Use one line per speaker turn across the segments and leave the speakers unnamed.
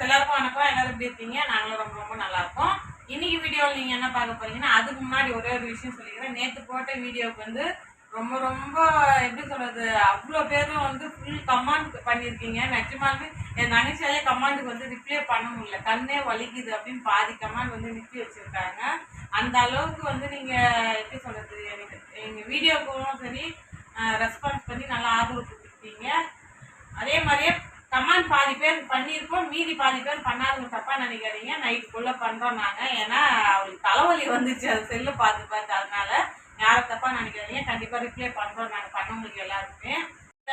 Friends எல்லாருக்கும் வணக்கம். எல்லாரும் எப்படி இருக்கீங்க? நாங்களும் ரொம்ப ரொம்ப நல்லா இருக்கோம் இன்னைக்கு வீடியோவில் நீங்கள் என்ன பார்க்க போறீங்கன்னா அதுக்கு முன்னாடி ஒரே ஒரு விஷயம் சொல்லிக்கிறேன். நேற்று போட்ட வீடியோவுக்கு வந்து ரொம்ப ரொம்ப எப்படி சொல்றது அவ்வளோ பேரும் வந்து ஃபுல் கமாண்ட் பண்ணியிருக்கீங்க. நிஜமாலுமே என் தங்கச்சியாலே கமாண்டுக்கு வந்து ரிப்ளை பண்ண முடியல. கண்ணே வலிக்குது அப்படின்னு பாதி கமாண்ட் வந்து நிறுத்தி வச்சிருக்காங்க. அந்த அளவுக்கு வந்து நீங்கள் எப்படி சொல்றது எனக்கு எங்கள் வீடியோக்கும் சரி ரெஸ்பான்ஸ் பண்ணி நல்லா ஆதரவு கொடுத்துருக்கீங்க அதே மாதிரியே கமாண்ட் பாதி பேர் பண்ணியிருக்கோம். மீதி பாதி பேர் பண்ணாதவங்க தப்பா நினைக்காதீங்க. நைட்டுக்குள்ள பண்றோம் நாங்க. ஏன்னா அவளுக்கு தலைவலி வந்துச்சு. அது செல்லு பார்த்து பார்த்து. அதனால யாரும் தப்பா நினைக்காதீங்க. கண்டிப்பா ரிப்ளை பண்றோம் நாங்க. பண்ணவங்களுக்கு எல்லாருக்குமே.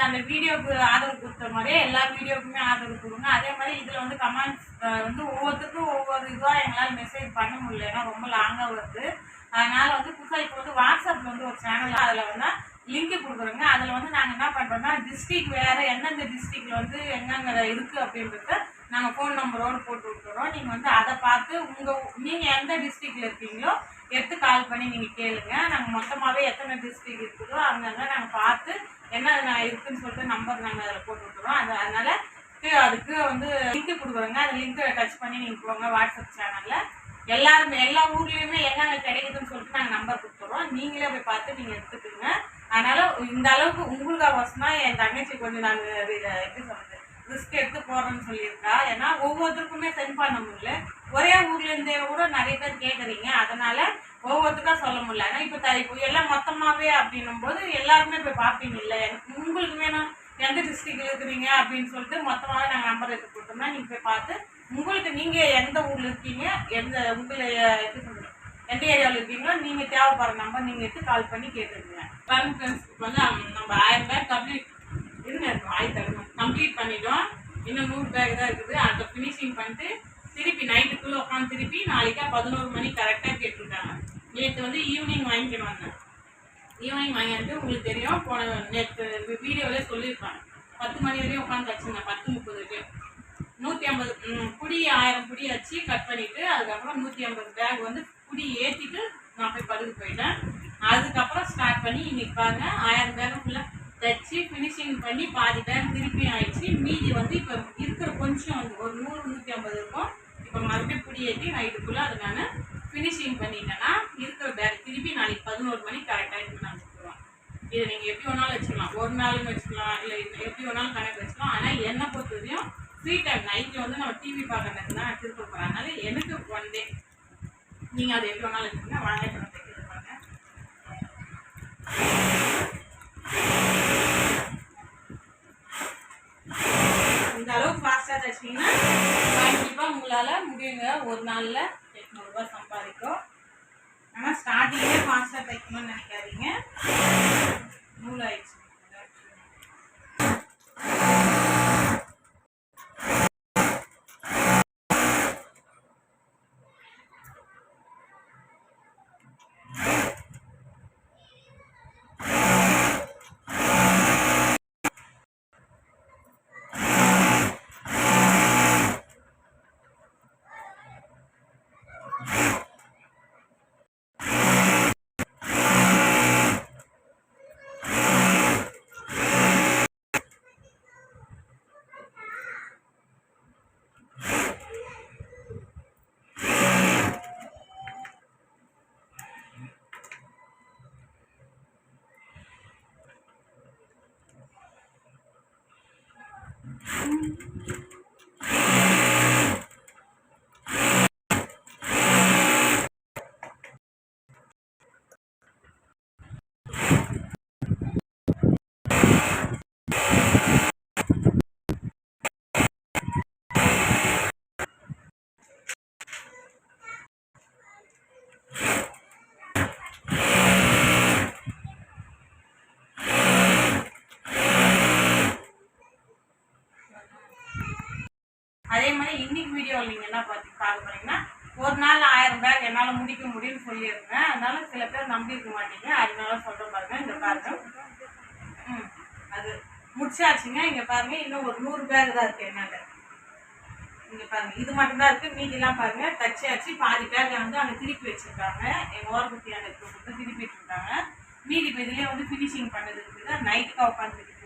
அந்த வீடியோக்கு ஆதரவு கொடுத்த மாதிரியே எல்லா வீடியோக்குமே ஆதரவு கொடுங்க. அதே மாதிரி இதுல வந்து கமெண்ட்ஸ் வந்து ஒவ்வொருத்தருக்கும் ஒவ்வொரு இதுவா எங்களால் மெசேஜ் பண்ண முடியல. ஏன்னா ரொம்ப லாங்காக வருது. அதனால வந்து புதுசாக இப்போ வந்து வாட்ஸ்அப்ல வந்து ஒரு சேனல் அதில் வந்து லிங்க் கொடுக்குறோங்க அதில் வந்து நாங்கள் என்ன பண்ணுறோம்னா டிஸ்ட்ரிக்ட் வேறு எந்தெந்த டிஸ்ட்ரிக்டில் வந்து எங்கெங்க இருக்குது அப்படின்றத நாங்கள் ஃபோன் நம்பரோடு போட்டு விட்டுறோம். நீங்கள் வந்து அதை பார்த்து உங்கள் நீங்கள் எந்த டிஸ்ட்ரிக்டில் இருக்கீங்களோ எடுத்து கால் பண்ணி நீங்கள் கேளுங்க. நாங்கள் மொத்தமாகவே எத்தனை டிஸ்ட்ரிக்ட் இருக்குதோ அங்கங்கே நாங்கள் பார்த்து என்ன நான் இருக்குன்னு சொல்லிட்டு நம்பர் நாங்கள் அதில் போட்டு விட்டுறோம். அது அதனால் அதுக்கு வந்து லிங்க் கொடுக்குறோங்க. அந்த லிங்க்கை டச் பண்ணி நீங்கள் போங்க வாட்ஸ்அப் சேனலில் எல்லாருமே எல்லா ஊர்லேயுமே என்னென்ன கிடைக்குதுன்னு சொல்லிட்டு நாங்கள் நம்பர் கொடுத்துறோம். நீங்களே போய் பார்த்து நீங்கள் எடுத்துக்கோங்க. அதனால இந்த அளவுக்கு உங்களுக்காக தான் என் தங்கச்சி கொஞ்சம் நாங்கள் எப்படி சொல்றது ரிஸ்க் எடுத்து போறோம்னு சொல்லியிருக்கா. ஏன்னா ஒவ்வொருத்தருக்குமே சென்ட் பண்ண முடியல. ஒரே ஊர்ல இருந்தே கூட நிறைய பேர் கேட்குறீங்க அதனால ஒவ்வொருத்தருக்கா சொல்ல முடியல. ஏன்னா இப்போ த- இப்போ எல்லாம் மொத்தமாகவே அப்படின்னும் போது எல்லாருமே போய் பார்ப்பீங்க இல்லை. எனக்கு உங்களுக்கு வேணும் எந்த டிஸ்ட்ரிக்ட்ல இருக்கிறீங்க அப்படின்னு சொல்லிட்டு மொத்தமாக நாங்கள் நம்பர் எடுத்து கொடுத்தோம்னா நீங்கள் போய் பார்த்து உங்களுக்கு நீங்கள் எந்த ஊரில் இருக்கீங்க எந்த உங்களை எப்படி சொல்றது எந்த ஏரியாவில் இருக்கீங்களோ நீங்கள் தேவைப்படுற நம்பர் நீங்கள் எடுத்து கால் பண்ணி கேட்டுருங்க பாருங்க ஃப்ரெண்ட்ஸ் இப்போ வந்து நம்ம ஆயிரம் பேர் கம்ப்ளீட் இருங்க ஆயிரத்தி கம்ப்ளீட் பண்ணிட்டோம். இன்னும் நூறு பேக் தான் இருக்குது. அதை ஃபினிஷிங் பண்ணிட்டு திருப்பி நைட்டுக்குள்ளே உட்காந்து திருப்பி நாளைக்கா பதினோரு மணி கரெக்டாக கேட்டிருக்காங்க. நேற்று வந்து ஈவினிங் வாங்கிக்கணும் வந்தேன். ஈவினிங் வாங்கிட்டு உங்களுக்கு தெரியும் போன நேற்று வீடியோவிலே சொல்லியிருப்பாங்க. பத்து மணி வரையும் உட்காந்து வச்சுருந்தேன் பத்து முப்பது வரையும். நூற்றி ஐம்பது புடி ஆயிரம் புடி வச்சு கட் பண்ணிவிட்டு அதுக்கப்புறம் நூற்றி ஐம்பது பேக் வந்து புடி ஏற்றிட்டு நான் போய் படுக்க போயிட்டேன் அதுக்கப்புறம் ஸ்டார்ட் பண்ணி இன்னைக்கு பாருங்க ஆயிரம் பேருக்குள்ளே தைச்சி ஃபினிஷிங் பண்ணி பாதி பேர் திருப்பி ஆயிடுச்சு. மீதி வந்து இப்போ இருக்கிற கொஞ்சம் ஒரு நூறு நூற்றி ஐம்பது இருக்கும். இப்போ மறுபடியும் புடி நைட்டுக்குள்ளே அதை நான் ஃபினிஷிங் பண்ணிட்டேன்னா இருக்கிற பேக் திருப்பி நாளைக்கு பதினோரு மணி கரெக்டாக இது நான் கொடுத்துருவேன் இதை நீங்கள் எப்படி வேணாலும் வச்சுக்கலாம். ஒரு நாள்னு வச்சுக்கலாம் இல்லை எப்படி வேணாலும் கணக்கு வச்சுக்கலாம். ஆனால் என்னை பொறுத்த வரையும் ஃப்ரீ டைம் நைட்டில் வந்து நம்ம டிவி பார்க்கறதுக்கு தான் திருப்ப போகிறேன் அதனால எனக்கு ஒன் டே நீங்கள் அதை எப்படி வேணாலும் வச்சுக்கோங்க வாங்க இப்போ தைக்கிறது பாருங்க. இந்த அளவுக்கு ஃபாஸ்ட்டாக தைச்சிங்கன்னா கண்டிப்பாக உங்களால் முடியுங்க. ஒரு நாளில் எட்நூறுபா சம்பாதிக்கும் ஆனால் ஸ்டார்டிங்கே ஃபாஸ்ட்டாக தைக்கணும்னு நினைக்காதீங்க நூல் ஆயிடுச்சு அதே மாதிரி இன்னைக்கு வீடியோவில் நீங்கள் என்ன பார்த்து பார்க்க போறீங்கன்னா ஒரு நாள் ஆயிரம் பேக் என்னால் முடிக்க முடியும்னு சொல்லியிருந்தேன். அதனால சில பேர் நம்பியிருக்க மாட்டீங்க. அதனால சொல்கிறேன் பாருங்க இந்த பாருங்க. ம் அது முடிச்சாச்சுங்க. இங்கே பாருங்க இன்னும் ஒரு நூறு பேக் தான் இருக்கு என்னால். இங்க பாருங்க இது மட்டும்தான் இருக்குது இருக்கு. மீதிலாம் பாருங்க தச்சாச்சு பாதி பேக் வந்து அங்கே திருப்பி வச்சிருக்காங்க. எங்க ஓரபத்தி அந்த கொடுத்து திருப்பி மீதி இப்போ வந்து ஃபினிஷிங் பண்ணது இருக்குது நைட்டுக்காக உட்காந்துருக்கு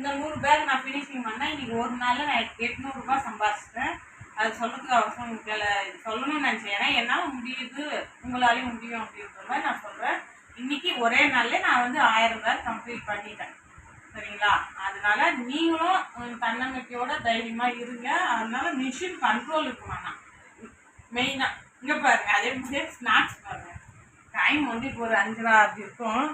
இந்த நூறு பேக் நான் ஃபினிஷிங் பண்ணால் இன்றைக்கி ஒரு நாளில் நான் எட்நூறுபா சம்பாதிச்சிட்டேன் அது சொல்கிறதுக்கு அவசரம் இருக்கல. சொல்லணும்னு நினைச்சேன். ஏன்னா என்னால் முடியுது. உங்களாலையும் முடியும் அப்படின்ற மாதிரி நான் சொல்கிறேன் இன்னைக்கு ஒரே நாளில் நான் வந்து ஆயிரம் பேர் கம்ப்ளீட் பண்ணிட்டேன். சரிங்களா? அதனால நீங்களும் தன்னம்பிக்கையோட தைரியமாக இருங்க. அதனால மிஷின் கண்ட்ரோல் இருக்கும் மெயினாக மெயினா பாருங்கள் அதே மாதிரி ஸ்நாக்ஸ் பாருங்கள் டைம் வந்து இப்போ ஒரு அஞ்சரை அப்படி இருக்கும்.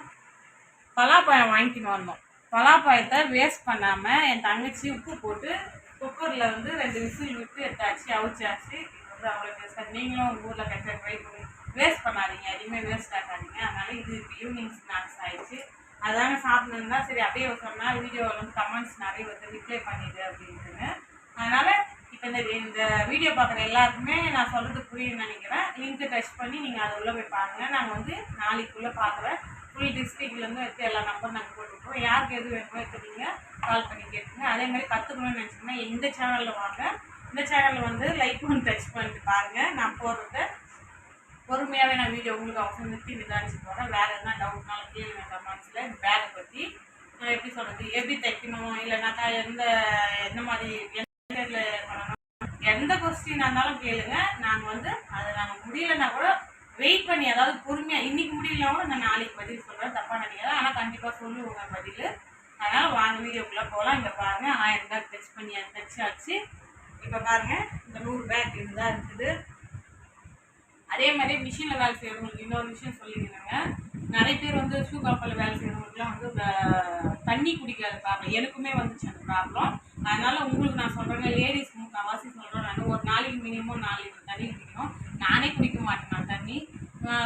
பலாப்பழம் வாங்கிக்கின்னு வந்தோம். பலாப்பாயத்தை வேஸ்ட் பண்ணாமல் என் தங்கச்சி உப்பு போட்டு குக்கரில் வந்து ரெண்டு விசில் விட்டு எடுத்தாச்சு அவிச்சாச்சு. வந்து அவ்வளோ டேஸ்ட்டாக நீங்களும் உங்கள் ஊரில் கட்ட ட்ரை பண்ணி. வேஸ்ட் பண்ணாதீங்க. எதுவுமே வேஸ்ட் ஆகாதீங்க அதனால் இது இப்போ ஈவினிங் ஸ்நாக்ஸ் ஆயிடுச்சு. அதாங்க சாப்பிட்ணுன்னா சரி அப்படியே சொன்னால் வீடியோவில் வந்து கமெண்ட்ஸ் நிறைய வந்து ரிப்ளை பண்ணிடு அப்படின்ட்டுங்க அதனால் இப்போ இந்த இந்த வீடியோ பார்க்குற எல்லாருக்குமே நான் சொல்கிறது புரியும்னு நினைக்கிறேன். லிங்க்கு டச் பண்ணி நீங்கள் அதை உள்ளே போய் பாருங்கள் நாங்கள் வந்து நாளைக்குள்ளே பார்க்குறேன். ஃபுல் டிஸ்ட்ரிக்ட்லேருந்து வச்சு எல்லா நம்பர் நாங்கள் போட்டுருக்கோம் யாருக்கு எது வேணுமோ எடுத்துக்கிங்க கால் பண்ணி கேட்டுங்க. அதே மாதிரி கற்றுக்கணும்னு நினச்சிங்கன்னா இந்த சேனலில் வாங்க. இந்த சேனலில் வந்து லைக் ஒன்று டச் பண்ணிட்டு பாருங்கள் நான் போடுறத பொறுமையாகவே நான் வீடியோ உங்களுக்கு அவசரம் நிறுத்தி விசாரிச்சு போகிறேன் வேறு எதுனா டவுட்னாலும் கேளுங்க கமெண்ட்ஸில் பேக்கை பற்றி நான் எப்படி சொல்கிறது எப்படி தைக்கணும்? இல்லைனாக்கா எந்த எந்த மாதிரி எந்த பண்ணணும்? எந்த கொஸ்டினாக இருந்தாலும் கேளுங்க. நாங்கள் வந்து அதை நாங்கள் முடியலைன்னா கூட வெயிட் பண்ணி அதாவது பொறுமையாக இன்னைக்கு முடியல கூட நான் நாளைக்கு பதில் சொல்கிறேன் தப்பாக நினைக்காத. ஆனால் கண்டிப்பாக சொல்லுவோங்க பதில். அதனால் வாங்க வீடியோக்குள்ளே போகலாம் இங்கே பாருங்கள் ஆயிரம் பேக் டச் பண்ணி தைச்சாச்சு இப்போ பாருங்கள் இந்த நூறு பேக் இதுதான் இருக்குது. அதே மாதிரி மிஷினில் வேலை செய்கிறவங்களுக்கு இன்னொரு விஷயம் சொல்லிக்கிறேங்க நிறைய பேர் வந்து ஷூ கப்பலில் வேலை செய்கிறவங்களுக்குலாம் வந்து தண்ணி குடிக்காத ப்ராப்ளம் எனக்குமே வந்துச்சு அந்த ப்ராப்ளம் அதனால உங்களுக்கு நான் சொல்கிறேங்க லேடிஸ் முக்கால்வாசி சொல்கிறேன் நான். ஒரு நாளைக்கு மினிமம் நாலு லிட்டர் தண்ணி குடிக்கணும். நானே குடிக்க மாட்டேன்.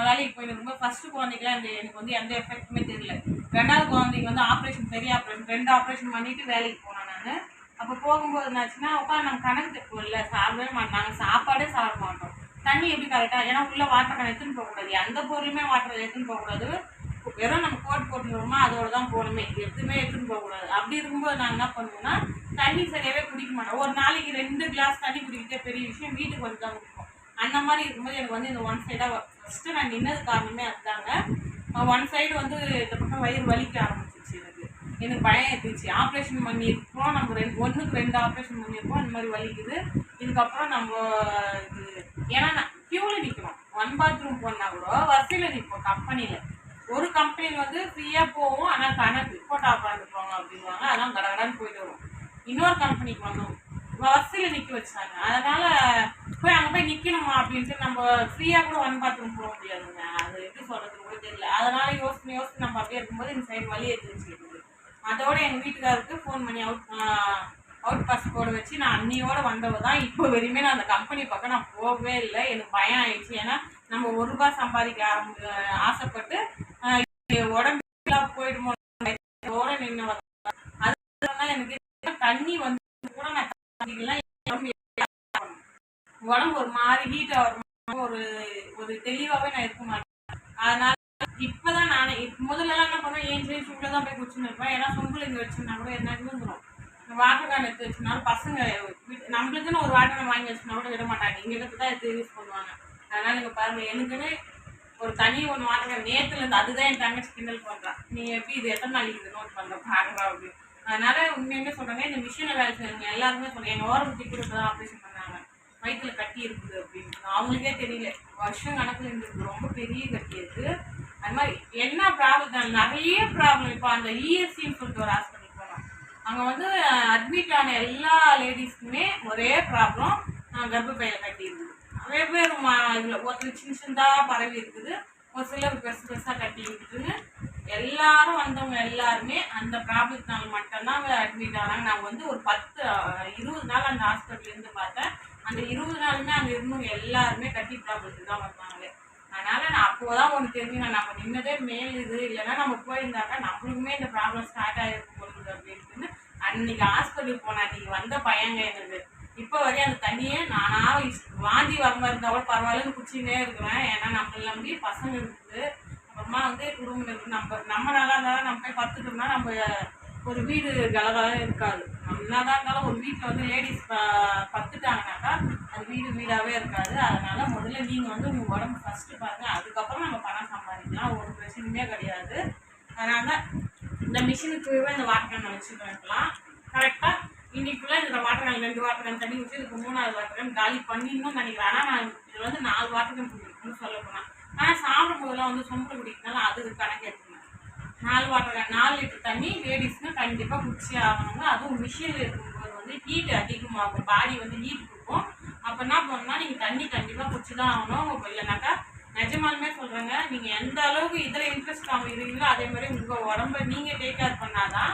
வேலைக்கு போயிட்டு இருக்கும்போது ஃபஸ்ட்டு குழந்தைக்கெலாம் இந்த எனக்கு வந்து எந்த எஃபெக்ட்டுமே தெரியல. ரெண்டாவது குழந்தைக்கு வந்து ஆப்ரேஷன் பெரிய ஆப்ரேஷன் ரெண்டு ஆப்ரேஷன் பண்ணிட்டு வேலைக்கு போனேன் நான். அப்போ போகும்போது என்னாச்சுன்னா உட்காந்து நாங்கள் கணக்கு தப்பு இல்லை சாப்பிடவே மாட்டாங்க. சாப்பாடே சாப்பிட மாட்டோம். தண்ணி எப்படி கரெக்டாக ஏன்னா உள்ளே வாட்டர் கணக்கு எடுத்துன்னு போகக்கூடாது எந்த பொருளுமே வாட்டர் எடுத்துன்னு போகக்கூடாது வெறும் நம்ம கோட் போட்டுருவோமா அதோட தான் போகணுமே. எதுவுமே எடுத்துன்னு போகக்கூடாது அப்படி இருக்கும்போது நாங்கள் என்ன பண்ணுவோம்னா தண்ணி சரியாகவே குடிக்க மாட்டோம் ஒரு நாளைக்கு ரெண்டு கிளாஸ் தண்ணி குடிக்கிட்டே பெரிய விஷயம் வீட்டுக்கு வந்து தான் குடிப்போம். அந்த மாதிரி இருக்கும்போது எனக்கு வந்து இந்த ஒன் சைடாக ஃபஸ்ட்டு நான் நின்னது காரணமே அதுதாங்க. ஒன் சைடு வந்து இந்த பக்கம் வயிறு வலிக்க ஆரம்பிச்சிச்சு எனக்கு. எனக்கு பயம் இருந்துச்சு ஆப்ரேஷன் பண்ணியிருக்கோம். நம்ம ரெண்டு ஒன்றுக்கு ரெண்டு ஆப்ரேஷன் பண்ணியிருக்கோம். அந்த மாதிரி வலிக்குது. இதுக்கப்புறம் நம்ம இது ஏன்னா நான் க்யூவில் நிற்கிறோம் ஒன் பாத்ரூம் போனால் கூட வரிசையில் நிற்போம் கம்பெனியில் ஒரு கம்பெனியில் வந்து ஃப்ரீயாக போவோம். ஆனால் கணக்கு போட்டா உட்காந்துருப்பாங்க அப்படின்வாங்க அதான் கடகடான்னு போயிட்டு வரும். இன்னொரு கம்பெனிக்கு வந்தோம். வரிசையில் நிற்க வச்சாங்க. அதனால போய் அங்கே போய் நிற்கணுமா அப்படின்ட்டு நம்ம ஃப்ரீயாக கூட ஒன் பாத்ரூம் போக முடியாதுங்க. அது எப்படி சொல்கிறது கூட தெரியல. அதனால யோசனை யோசனை நம்ம அப்படியே இருக்கும்போது இந்த சைடு வழி எடுத்துச்சு எனக்கு அதோட எங்கள் வீட்டுக்காருக்கு ஃபோன் பண்ணி அவுட் அவுட் பாஸ் போட வச்சு நான் அன்னியோட வந்தவ தான். இப்போ வரையுமே நான் அந்த கம்பெனி பக்கம் நான் போகவே இல்லை. எனக்கு பயம் ஆயிடுச்சு. ஏன்னா நம்ம ஒரு ரூபாய் சம்பாதிக்க ஆரம்பி ஆசைப்பட்டு ஆஹ் உடம்பு போயிடுமோ ஓட நின்று அதுதான் எனக்கு தண்ணி வந்து கூட நான் உடம்பு ஒரு மாதிரி ஹீட் ஆகும் ஒரு ஒரு தெளிவாகவே நான் இருக்க மாட்டேன். அதனால இப்பதான் நானே இப்ப முதல்ல என்ன பண்ணுவேன் ஏன் சரி சும்மா தான் போய் குடிச்சுன்னு இருப்பேன்? ஏன்னா சொம்புல இங்க வச்சிருந்தா கூட என்ன விழுந்துடும் வாட்டர் கேன் எடுத்து வச்சுனாலும் பசங்க நம்மளுக்குன்னு ஒரு வாட்டர் கேன் வாங்கி வச்சுனா கூட விட மாட்டாங்க. இங்கே எடுத்து தான் எடுத்து யூஸ் பண்ணுவாங்க. அதனால நீங்கள் பாருங்க எனக்குன்னு ஒரு தனி ஒன்று வாட்டர் கேன் நேத்துல இருந்து அதுதான் என் தங்கச்சி கிண்டல் பண்றான் நீ எப்படி இது எத்தனை நாளைக்கு இது நோட் பண்ற? பாக்குறா அப்படின்னு அதனால உண்மையுமே சொல்றேங்க இந்த மிஷினை வேலை செய்யறவங்க எல்லாருமே சொல்றேன் எங்க ஓரத்துக்கு கூட தான் ஆப்ரேஷன் பண்ணாங்க வயிற்றுல கட்டி இருக்குது அப்படின்னு. அவங்களுக்கே தெரியல. வருஷம் கணக்குல இருந்திருக்கு. ரொம்ப பெரிய கட்டி இருக்கு அது மாதிரி என்ன ப்ராப்ளம் நிறைய ப்ராப்ளம் இப்போ அந்த இஎஸ்சின்னு சொல்லிட்டு ஒரு ஹாஸ்பிட்டல் போனோம். அங்கே வந்து அட்மிட் ஆன எல்லா லேடிஸ்க்குமே ஒரே ப்ராப்ளம் கர்ப்பப்பையில கட்டி இருக்குது. வெவ்வேறு மா இதில் ஒருத்தர் சின்ன சின்னதாக பரவி இருக்குது. ஒரு சிலர் பெருசு பெருசாக கட்டி இருக்குதுன்னு எல்லாரும் வந்தவங்க எல்லாருமே அந்த ப்ராப்ளத்தினால மட்டும்தான் அட்மிட் ஆனாங்க. நான் வந்து ஒரு பத்து இருபது நாள் அந்த ஹாஸ்பிட்டல் இருந்து பார்த்தேன். அந்த இருபது நாளுமே அங்கே இருந்தவங்க எல்லாருமே கட்டி ப்ராப்ளத்துக்கு தான் வந்தாங்களே அதனால நான் அப்போதான் ஒன்று தெரிஞ்சுங்க நம்ம நின்னதே மேல் இது. இல்லைன்னா நம்ம போயிருந்தாக்கா நம்மளுக்குமே இந்த ப்ராப்ளம் ஸ்டார்ட் ஆகிருக்கும் பொழுது அப்படின்னு அன்னைக்கு ஹாஸ்பிட்டலுக்கு போன அன்னைக்கு வந்த பையங்க எனக்கு. இப்போ வரையும் அந்த தண்ணியே நானாக வாந்தி வர மாதிரி இருந்தால் கூட பரவாயில்லன்னு குச்சினே இருக்கிறேன். ஏன்னா நம்மள நம்பி பசங்க இருக்குது. அம்மா வந்து குடும்பம் இருக்கு. நம்ம நம்ம நல்லா இருந்தாலும் நம்ம போய் பத்துட்டோம்னா நம்ம ஒரு வீடு கலகலாக இருக்காது. என்னதான் இருந்தாலும் ஒரு வீட்டில் வந்து லேடிஸ் பத்துட்டாங்கனாக்கா அது வீடு வீடாகவே இருக்காது. அதனால முதல்ல நீங்கள் வந்து உங்கள் உடம்பு ஃபஸ்ட்டு பாருங்க. அதுக்கப்புறம் நம்ம பணம் சம்பாதிக்கலாம். ஒரு பிரச்சனையுமே கிடையாது. அதனால இந்த மிஷினுக்கு இந்த வாட்டர் கேனை வச்சுக்கலாம் கரெக்டாக இன்றைக்குள்ளே இந்த வாட்டர் கேன் ரெண்டு வாட்டர் கேன் தண்ணி ஊற்றி இதுக்கு மூணாவது வாட்டர் கேன் காலி பண்ணிடணும்னு நினைக்கிறேன். ஆனால் நான் இதில் வந்து நாலு வாட்டர் கேன் குடிக்கணும்னு சொல்ல போனேன் ஆனால் சாப்பிடும் போதெல்லாம் வந்து சொம்பு குடிக்கிறதுனால அதுக்கு கணக்கு எடுத்துக்கணும். நாலு வாட்டர் நாலு லிட்டர் தண்ணி லேடிஸ்க்கு கண்டிப்பாக குடிச்சே ஆகணுங்க. அதுவும் மிஷினில் இருக்கும்போது வந்து ஹீட் அதிகமாகும். பாடி வந்து ஹீட் கொடுக்கும். அப்போ என்ன பண்ணணும்னா நீங்கள் தண்ணி கண்டிப்பாக குடிச்சு தான் ஆகணும் இல்லைனாக்கா நிஜமாலுமே சொல்கிறேங்க நீங்கள் எந்த அளவுக்கு இதில் இன்ட்ரெஸ்ட் காமிக்கிறீங்களோ அதே மாதிரி உங்கள் உடம்ப நீங்கள் டேக் கேர் பண்ணாதான்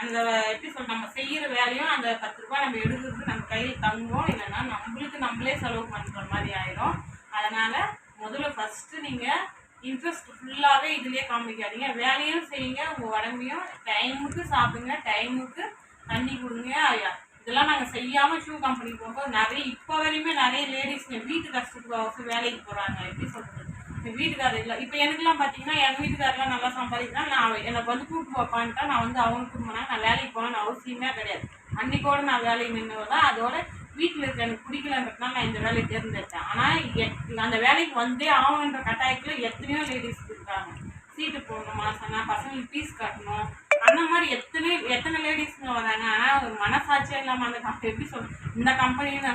அந்த எப்படி சொல் நம்ம செய்கிற வேலையும் அந்த பத்து ரூபாய் நம்ம எடுக்கிறது நம்ம கையில் தங்குவோம் இல்லைன்னா நம்மளுக்கு நம்மளே செலவு பண்ணுற மாதிரி ஆயிரும். அதனால் முதல்ல ஃபஸ்ட்டு நீங்கள் இன்ட்ரெஸ்ட் ஃபுல்லாகவே இதுலேயே காமிக்காதீங்க. வேலையும் செய்யுங்க உங்கள் உடம்பையும் டைமுக்கு சாப்பிடுங்க டைமுக்கு தண்ணி கொடுங்க. ஐயா, இதெல்லாம் நாங்கள் செய்யாமல் ஷூ கம்பெனி போகும்போது நிறைய இப்போ வரையுமே நிறைய லேடிஸ்ங்க வீட்டு கஷ்டத்துக்கு வேலைக்கு போகிறாங்க எப்படி சொல்கிறது எங்கள் வீட்டுக்காரர் இல்லை. இப்போ எனக்குலாம் பார்த்தீங்கன்னா எங்கள் வீட்டுக்காரெலாம் நல்லா சம்பாதிக்கிறேன் நான் அவ- எனக்கு வந்து கூப்பிட்டு வைப்பான்ட்டா நான் வந்து அவனுக்கு கூப்பிட்டு நான் வேலைக்கு போகணும்னு அவசியமே கிடையாது. அன்னைக்கோட நான் வேலைக்கு நின்று தான் அதோட வீட்டில் இருக்க எனக்கு பிடிக்கலன்றதுனால நான் இந்த வேலையை தேர்ந்தெடுத்தேன். ஆனால் அந்த வேலைக்கு வந்தே ஆகணுன்ற கட்டாயத்தில் எத்தனையோ லேடிஸ் இருக்காங்க. சீட்டு போடணுமா சொன்னால் பசங்களுக்கு ஃபீஸ் கட்டணும். அந்த மாதிரி எத்தனை எத்தனை லேடிஸ்ங்க வராங்க? ஆனால் ஒரு மனசாட்சியே இல்லாமல் அந்த எப்படி சொல் இந்த கம்பெனின்னு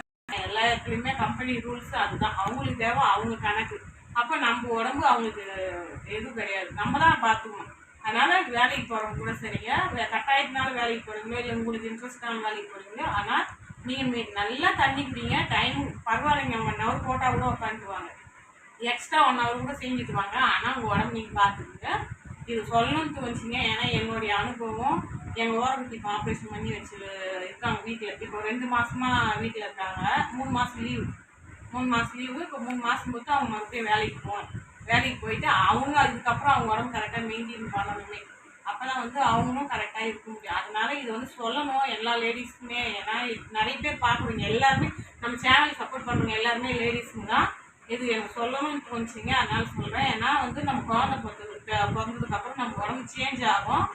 எல்லா இடத்துலையுமே கம்பெனி ரூல்ஸ் அதுதான். அவங்களுக்கு தேவை அவங்க கணக்கு. அப்போ நம்ம உடம்பு அவங்களுக்கு எதுவும் கிடையாது. நம்ம தான் பார்த்துக்கணும். அதனால் வேலைக்கு போகிறவங்க கூட சரிங்க. கட்டாயத்தினால வேலைக்கு போகிறீங்களோ இல்லை உங்களுக்கு இன்ட்ரெஸ்டான வேலைக்கு போகிறீங்களோ ஆனால் நீங்கள் நல்லா தண்ணி குடிங்க டைம் பரவாயில்லைங்க ஒன் ஹவர் போட்டால் கூட உட்காந்துக்குவாங்க. எக்ஸ்ட்ரா ஒன் ஹவர் கூட செஞ்சுக்குவாங்க. ஆனால் உங்கள் உடம்பு நீங்கள் பார்த்துக்குங்க இது சொல்லணும்னு வச்சுங்க ஏன்னா என்னுடைய அனுபவம் எங்கள் ஓரத்துக்கு இப்போ ஆப்ரேஷன் பண்ணி வச்சு இருக்காங்க வீட்டில் இப்போ ரெண்டு மாதமாக வீட்டில் இருக்காங்க. மூணு மாதம் லீவு மூணு மாதம் லீவு இப்போ மூணு மாதம் பொறுத்து அவங்க மறுபடியும் வேலைக்கு போகணும். வேலைக்கு போயிட்டு அவங்க அதுக்கப்புறம் அவங்க உடம்பு கரெக்டாக மெயின்டைன் பண்ணணுமே. அப்போ தான் வந்து அவங்களும் கரெக்டாக இருக்க முடியும். அதனால இது வந்து சொல்லணும் எல்லா லேடிஸ்க்குமே ஏன்னா நிறைய பேர் பார்க்குறீங்க. எல்லாருமே நம்ம சேனல் சப்போர்ட் பண்ணுறவங்க எல்லாருமே லேடிஸுங்க தான். இது எனக்கு சொல்லணும்னு தோணுச்சிங்க. அதனால சொல்கிறேன் ஏன்னா வந்து நம்ம குழந்தை பிறந்தது பிறந்ததுக்கப்புறம் நம்ம உடம்பு சேஞ்ச் ஆகும்.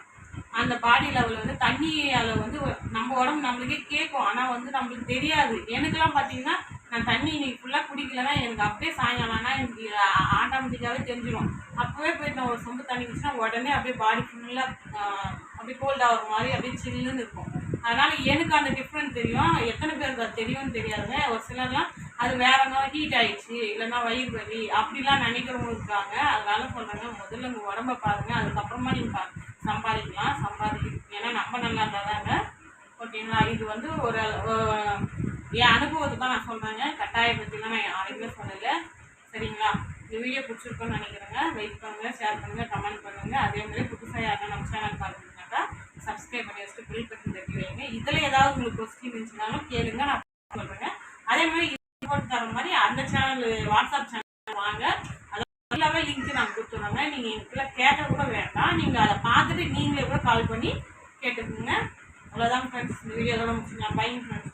அந்த பாடி லெவலில் வந்து தண்ணி அளவு வந்து நம்ம உடம்பு நம்மளுக்கே கேட்கும். ஆனால் வந்து நம்மளுக்கு தெரியாது. எனக்குலாம் பார்த்தீங்கன்னா நான் தண்ணி இன்னைக்கு ஃபுல்லாக குடிக்கலன்னா எனக்கு அப்படியே சாயங்காலம் ஆனால் எனக்கு ஆட்டோமேட்டிக்காகவே தெரிஞ்சிடும் அப்போவே போயிட்டு நான் ஒரு சொம்பு தண்ணி குடிச்சுன்னா உடனே அப்படியே பாடி ஃபுல்லாக அப்படியே கோல்ட் ஆகிற மாதிரி அப்படியே சில்லுன்னு இருக்கும். அதனால் எனக்கு அந்த டிஃப்ரெண்ட் தெரியும். எத்தனை பேருக்கு அது தெரியும்னு தெரியாதுங்க. ஒரு சிலர்லாம் அது வேற எதாவது ஹீட் ஆயிடுச்சு இல்லைன்னா வயிறு வலி அப்படிலாம் நினைக்கிறவங்க இருக்காங்க. அதனால சொல்கிறாங்க முதல்ல உங்கள் உடம்ப பாருங்கள் அதுக்கப்புறமா நீங்கள் பா- சம்பாதிக்கலாம் சம்பாதிக்க ஏன்னா நம்ம நல்லா இருந்தால் தாங்க ஓகேங்களா இது வந்து ஒரு என் அனுபவத்தை தான் நான் சொன்னாங்க கட்டாய பற்றிலாம் நான் யாரையுமே சொல்லலை. சரிங்களா? இந்த வீடியோ பிடிச்சிருக்கோன்னு நினைக்கிறேங்க. லைக் பண்ணுங்கள் ஷேர் பண்ணுங்கள் கமெண்ட் பண்ணுங்கள் அதே மாதிரி புதுசாக யாருன்னா நம்ம சேனல் பார்க்குறீங்கன்னாக்கா சப்ஸ்கிரைப் பண்ணி வச்சுட்டு பில் பட்டன் தட்டி வைங்க. இதில் ஏதாவது உங்களுக்கு கொஸ்டின் இருந்துச்சுனாலும் கேளுங்க நான் சொல்கிறேங்க அதே மாதிரி ரிப்போர்ட் தர மாதிரி அந்த சேனல் வாட்ஸ்அப் சேனல் வாங்க. அது எல்லாமே லிங்க் நான் கொடுத்துருவாங்க நீங்கள் இதுக்குள்ள கேட்ட கூட வேண்டாம். நீங்கள் அதை பார்த்துட்டு நீங்களே கூட கால் பண்ணி கேட்டுக்கோங்க. அவ்வளோதான் ஃப்ரெண்ட்ஸ் இந்த வீடியோதோட முடிச்சுக்கலாம். பையன் ஃப்ரெண்ட்ஸ்